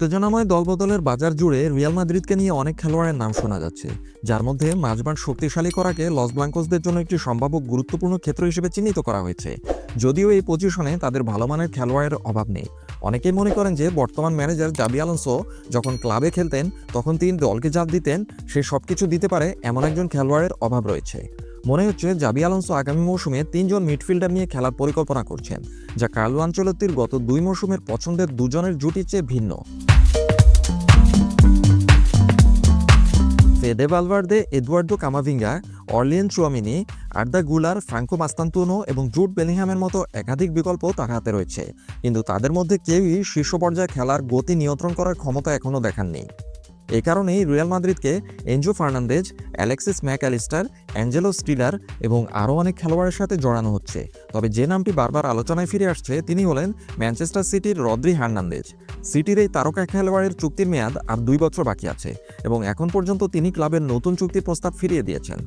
উত্তেজনাময় দলবদলের বাজার জুড়ে রিয়াল মাদ্রিদকে নিয়ে অনেক খেলোয়াড়ের নাম শোনা যাচ্ছে। যার মধ্যে মাঝবান শক্তিশালী করাকে লস ব্লাঙ্কোসদের জন্য একটি সম্ভাব্য গুরুত্বপূর্ণ ক্ষেত্র হিসেবে চিহ্নিত করা হয়েছে। যদিও এই পজিশনে তাদের ভালো মানের খেলোয়াড়ের অভাব নেই। অনেকেই মনে করেন যে বর্তমান ম্যানেজার জাবি আলোনসো যখন ক্লাবে খেলতেন, তখন তিনি দলকে যা দিতেন, সে সবকিছু দিতে পারে এমন একজন খেলোয়াড়ের অভাব রয়েছে। মনে হচ্ছে জাবি আলোনসো আগামী মৌসুমে তিনজন মিডফিল্ডার নিয়ে খেলার পরিকল্পনা করছেন, যা কার্লো আঞ্চলত্তির গত দুই মৌসুমের পছন্দের দুজনের জুটির চেয়ে ভিন্ন। Fede Valverde Eduardo Camavinga, Aurelien Tchouameni, Arda Guler, Franco Mastantuono এবং জুট বেলিংহামের মতো একাধিক বিকল্প তার হাতে রয়েছে। কিন্তু তাদের মধ্যে কেউই শীর্ষ পর্যায়ে খেলার গতি নিয়ন্ত্রণ করার ক্ষমতা এখনও দেখাননি। এই কারণেই Real মাদ্রিদকে Enzo Fernandez, Alexis MacAllister, Angelo Stiller এবং আরও অনেক খেলোয়াড়ের সাথে জড়ানো হচ্ছে। তবে যে নামটি বারবার আলোচনায় ফিরে আসছে, তিনি হলেন ম্যানচেস্টার সিটির রদ্রি হার্নান্দেজ। সিটির এই তারকা খেলোয়াড়ের চুক্তির মেয়াদ আর দুই বছর বাকি আছে এবং এখন পর্যন্ত তিনি ক্লাবের নতুন চুক্তির প্রস্তাব ফিরিয়ে দিয়েছেন।